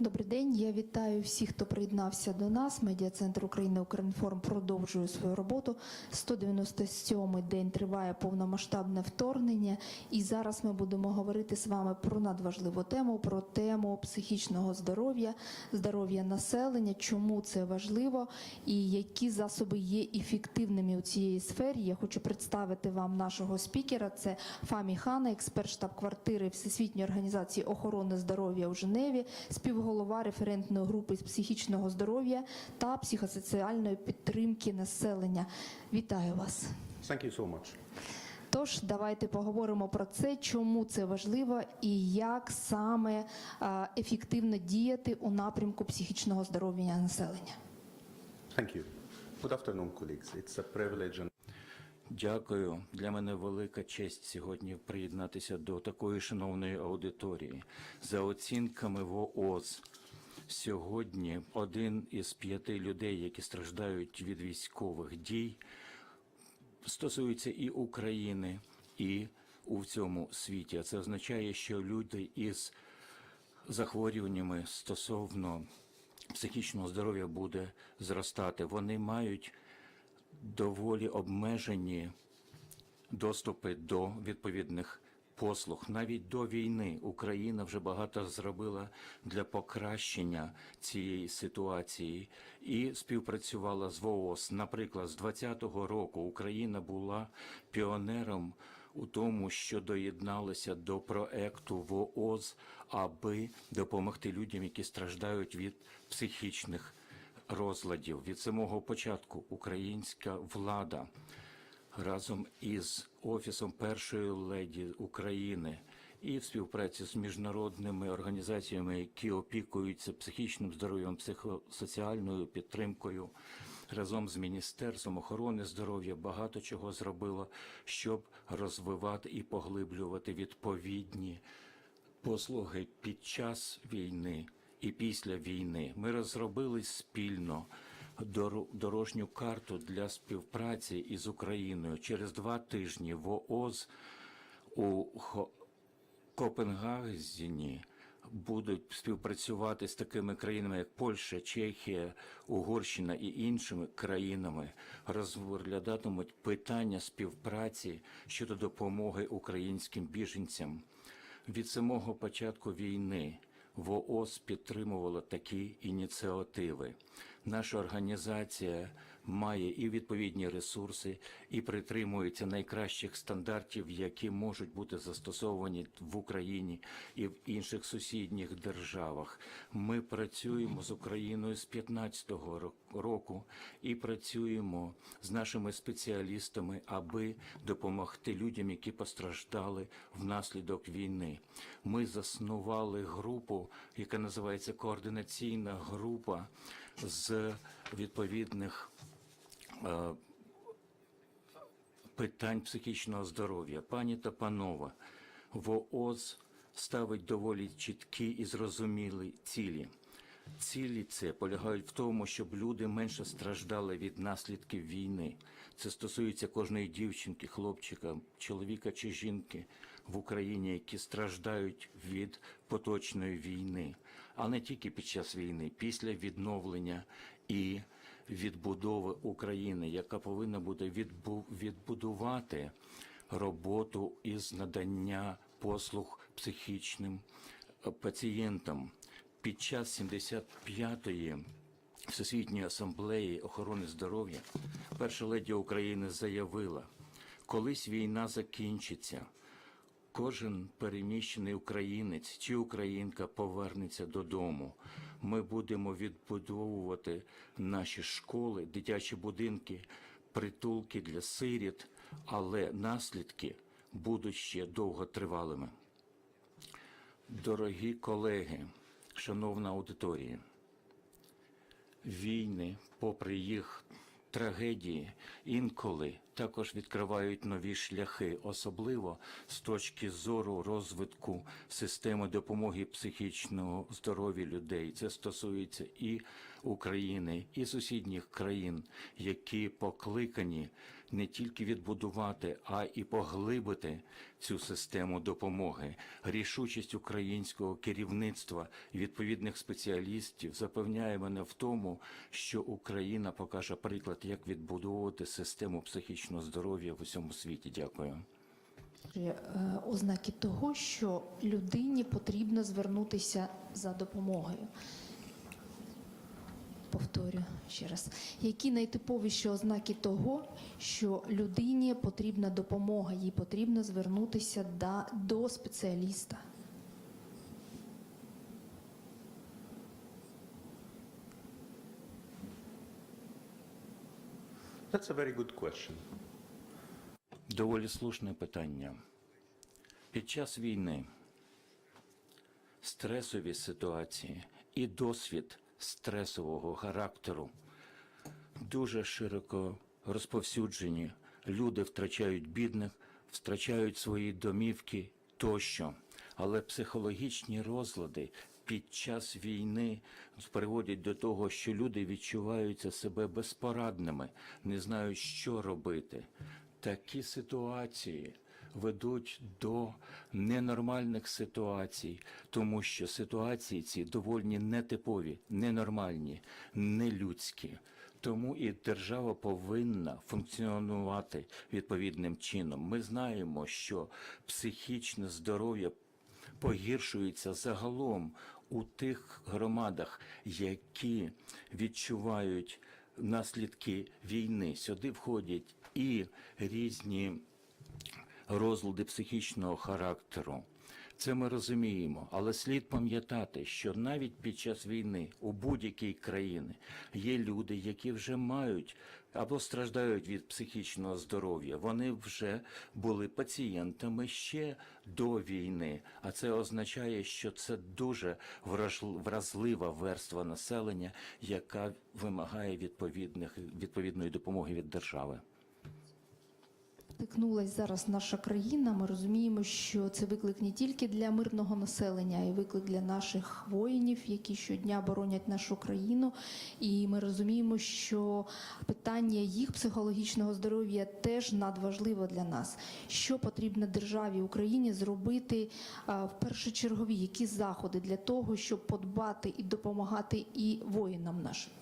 Добрий день. Я вітаю всіх, хто приєднався до нас. Медіа-центр України Укрінформ продовжує свою роботу. 197-й день триває повномасштабне вторгнення. І зараз ми будемо говорити з вами про надважливу тему, про тему психічного здоров'я, здоров'я населення, чому це важливо і які засоби є ефективними у цій сфері. Я хочу представити вам нашого спікера. Це Фамі Хана, експерт штаб-квартири Всесвітньої організації охорони здоров'я у Женеві, співголова референтної групи з психічного здоров'я та психосоціальної підтримки населення. Вітаю вас. Thank you so much. Тож давайте поговоримо про це, чому це важливо і як саме е, ефективно діяти у напрямку психічного здоров'я населення. Thank you. Good afternoon, colleagues. It's a privilege and Дякую. Для мене велика честь сьогодні приєднатися до такої шановної аудиторії. За оцінками ВООЗ, сьогодні один із п'яти людей, які страждають від військових дій, стосується і України, і у цьому світі. А це означає, що люди із захворюваннями стосовно психічного здоров'я буде зростати. Вони мають доволі обмежені доступи до відповідних послуг. Навіть до війни Україна вже багато зробила для покращення цієї ситуації і співпрацювала з ВООЗ. Наприклад, з 2020 року Україна була піонером у тому, що доєдналися до проекту ВООЗ, аби допомогти людям, які страждають від психічних розладів. Від самого початку українська влада разом із офісом першої леді України і в співпраці з міжнародними організаціями, які опікуються психічним здоров'ям, психосоціальною підтримкою. Разом з Міністерством охорони здоров'я багато чого зробило, щоб розвивати і поглиблювати відповідні послуги під час війни і після війни. Ми розробили спільно дор- дорожню карту для співпраці із Україною. Через два тижні ВООЗ у Хо- Копенгагені будуть співпрацювати з такими країнами, як Польща, Чехія, Угорщина і іншими країнами, розглядатимуть питання співпраці щодо допомоги українським біженцям. Від самого початку війни ВООЗ підтримувала такі ініціативи. Наша організація має і відповідні ресурси, і притримується найкращих стандартів, які можуть бути застосовані в Україні і в інших сусідніх державах. Ми працюємо з Україною з 15-го року і працюємо з нашими спеціалістами, аби допомогти людям, які постраждали внаслідок війни. Ми заснували групу, яка називається координаційна група з відповідних питань психічного здоров'я. Пані та панове, ВООЗ ставить доволі чіткі і зрозумілі цілі. Цілі це полягають в тому, щоб люди менше страждали від наслідків війни. Це стосується кожної дівчинки, хлопчика, чоловіка чи жінки в Україні, які страждають від поточної війни, а не тільки під час війни, після відновлення і відбудови України, яка повинна буде відбу- відбудувати роботу із надання послуг психічним е, пацієнтам. Під час 75-ї Всесвітньої асамблеї охорони здоров'я перша леді України заявила, колись війна закінчиться, Кожен переміщений українець чи українка повернеться додому. Ми будемо відбудовувати наші школи, дитячі будинки, притулки для сиріт, але наслідки будуть ще довготривалими. Дорогі колеги, шановна аудиторія, війни, попри їх трагедії, інколи також відкривають нові шляхи, особливо з точки зору розвитку системи допомоги психічного здоров'я людей. Це стосується і України, і сусідніх країн, які покликані не тільки відбудувати, а і поглибити цю систему допомоги. Рішучість українського керівництва відповідних спеціалістів запевняє мене в тому, що Україна покаже приклад, як відбудовувати систему психічного здоров'я в усьому світі. Дякую. Е, ознаки того, що людині потрібно звернутися за допомогою. Повторю ще раз, які найтиповіші ознаки того, що людині потрібна допомога, їй потрібно звернутися до, до спеціаліста. That's a very good question. Доволі слушне питання. Під час війни стресові ситуації і досвід стресового характеру дуже широко розповсюджені. Люди втрачають бідних, втрачають свої домівки тощо. Але психологічні розлади під час війни приводять до того, що люди відчуваються себе безпорадними, не знають, що робити. Такі ситуації ведуть до ненормальних ситуацій, тому що ситуації ці доволі нетипові, ненормальні, нелюдські. Тому і держава повинна функціонувати відповідним чином. Ми знаємо, що психічне здоров'я погіршується загалом у тих громадах, які відчувають наслідки війни. Сюди входять і різні розлади психічного характеру. Це ми розуміємо, але слід пам'ятати, що навіть під час війни у будь-якій країні є люди, які вже мають або страждають від психічного здоров'я. Вони вже були пацієнтами ще до війни, а це означає, що це дуже вразлива верства населення, яка вимагає відповідних відповідної допомоги від держави. Стикнулась зараз наша країна. Ми розуміємо, що це виклик не тільки для мирного населення, а й виклик для наших воїнів, які щодня боронять нашу країну. І ми розуміємо, що питання їх психологічного здоров'я теж надважливо для нас. Що потрібно державі Україні зробити в першочергові, які заходи для того, щоб подбати і допомагати і воїнам нашим.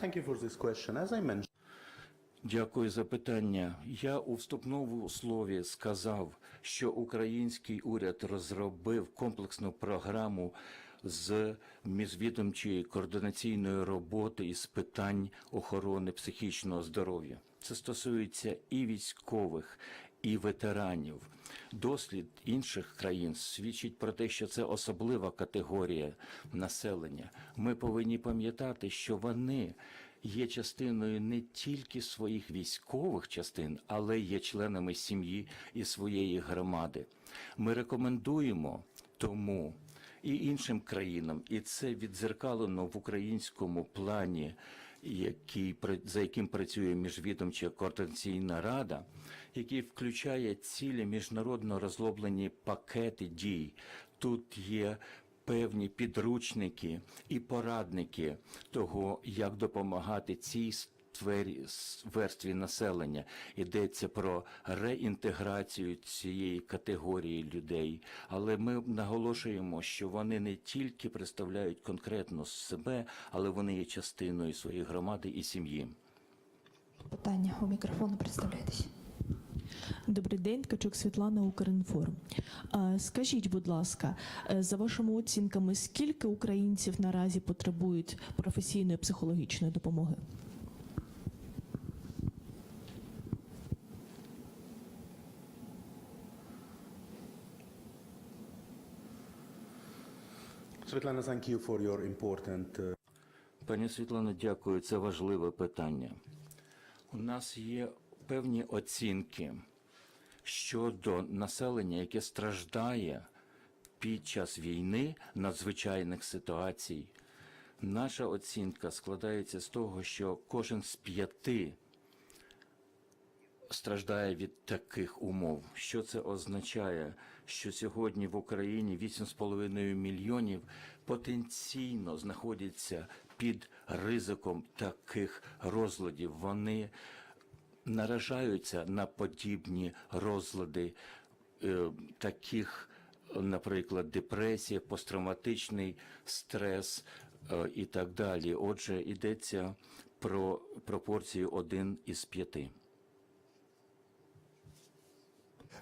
Thank you for this question. As I mentioned, Дякую за питання. Я у вступному слові сказав, що український уряд розробив комплексну програму з міжвідомчої координаційної роботи із питань охорони психічного здоров'я. Це стосується і військових, і ветеранів. Дослід інших країн свідчить про те, що це особлива категорія населення. Ми повинні пам'ятати, що вони є частиною не тільки своїх військових частин, але є членами сім'ї і своєї громади. Ми рекомендуємо тому і іншим країнам, і це відзеркалено в українському плані, який за яким працює міжвідомча координаційна рада, який включає цілі міжнародно розроблені пакети дій. Тут є певні підручники і порадники того, як допомагати цій верстві населення. Йдеться про реінтеграцію цієї категорії людей. Але ми наголошуємо, що вони не тільки представляють конкретно себе, але вони є частиною своєї громади і сім'ї. Питання у мікрофону представляйтесь. Добрий день, Ткачук Світлана, Укрінформ. Скажіть, будь ласка, е, за вашими оцінками, скільки українців наразі потребують професійної психологічної допомоги? Svetlana, thank you for your important uh, Пані Світлано, дякую. Це важливе питання. У нас є певні оцінки щодо населення, яке страждає під час війни, надзвичайних ситуацій. Наша оцінка складається з того, що кожен з п'яти страждає від таких умов. Що це означає? Що сьогодні в Україні 8,5 мільйонів потенційно знаходяться під ризиком таких розладів. Вони наражаються на подібні розлади е, таких, наприклад, депресія, посттравматичний стрес е, і так далі. Отже, йдеться про пропорцію 1 із 5.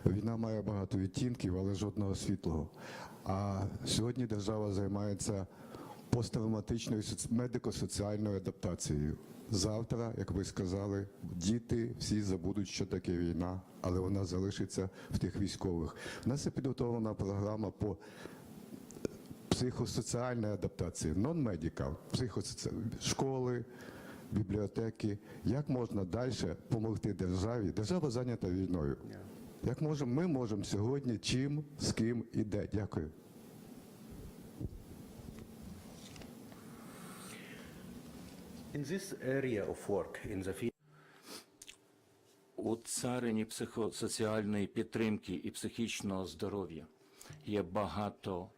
Війна має багато відтінків, але жодного світлого. А сьогодні держава займається посттравматичною медико-соціальною адаптацією. Завтра, як ви сказали, діти всі забудуть, що таке війна, але вона залишиться в тих військових. У нас є підготовлена програма по психосоціальній адаптації, non-medical, психосоціальні школи, бібліотеки. Як можна далі допомогти державі? Держава зайнята війною. Як можемо, ми можемо сьогодні чим, з ким і де. Дякую. In this area of work, in the field У царині психосоціальної підтримки і психічного здоров'я є багато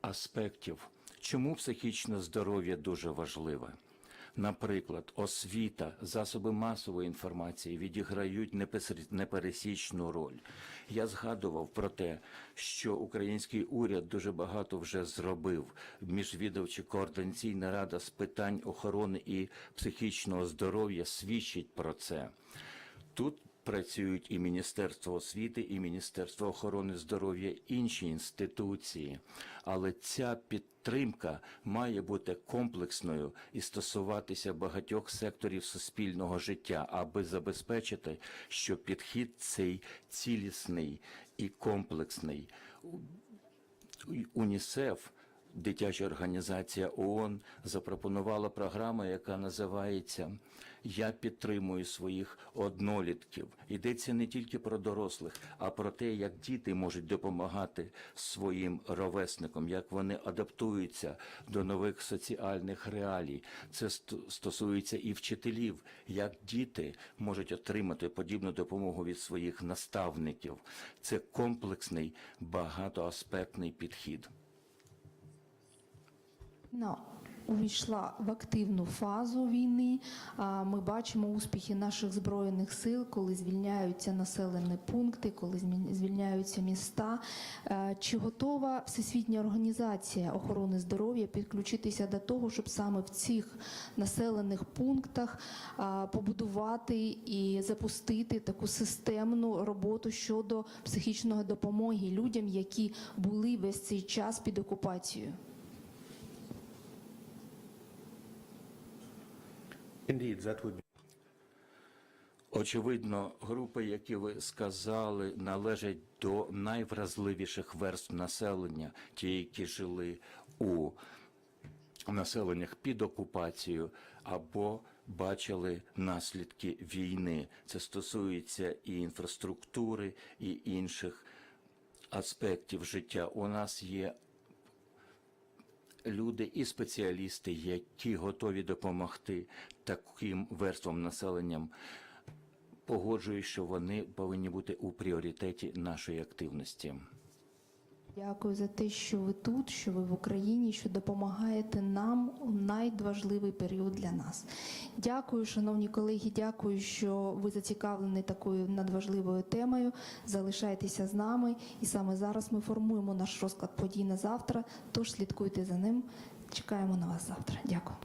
аспектів. Чому психічне здоров'я дуже важливе? Наприклад, освіта, засоби масової інформації відіграють непересічну роль. Я згадував про те, що український уряд дуже багато вже зробив. Міжвідомча координаційна рада з питань охорони і психічного здоров'я свідчить про це. Тут працюють і Міністерство освіти, і Міністерство охорони здоров'я, інші інституції. Але ця підтримка має бути комплексною і стосуватися багатьох секторів суспільного життя, аби забезпечити, що підхід цей цілісний і комплексний. УНІСЕФ, дитяча організація ООН, запропонувала програму, яка називається Я підтримую своїх однолітків. Йдеться не тільки про дорослих, а про те, як діти можуть допомагати своїм ровесникам, як вони адаптуються до нових соціальних реалій. Це стосується і вчителів, як діти можуть отримати подібну допомогу від своїх наставників. Це комплексний багатоаспектний підхід. Україна увійшла в активну фазу війни. Ми бачимо успіхи наших збройних сил, коли звільняються населені пункти, коли звільняються міста. Чи готова Всесвітня організація охорони здоров'я підключитися до того, щоб саме в цих населених пунктах побудувати і запустити таку системну роботу щодо психічної допомоги людям, які були весь цей час під окупацією? Очевидно, групи, які ви сказали, належать до найвразливіших верств населення, ті, які жили у населеннях під окупацією або бачили наслідки війни. Це стосується і інфраструктури, і інших аспектів життя. У нас є люди і спеціалісти, які готові допомогти таким верствам населенням. погоджують, що вони повинні бути у пріоритеті нашої активності. Дякую за те, що ви тут, що ви в Україні, що допомагаєте нам у найважливий період для нас. Дякую, шановні колеги. Дякую, що ви зацікавлені такою надважливою темою. Залишайтеся з нами, і саме зараз ми формуємо наш розклад подій на завтра. Тож слідкуйте за ним. Чекаємо на вас завтра. Дякую.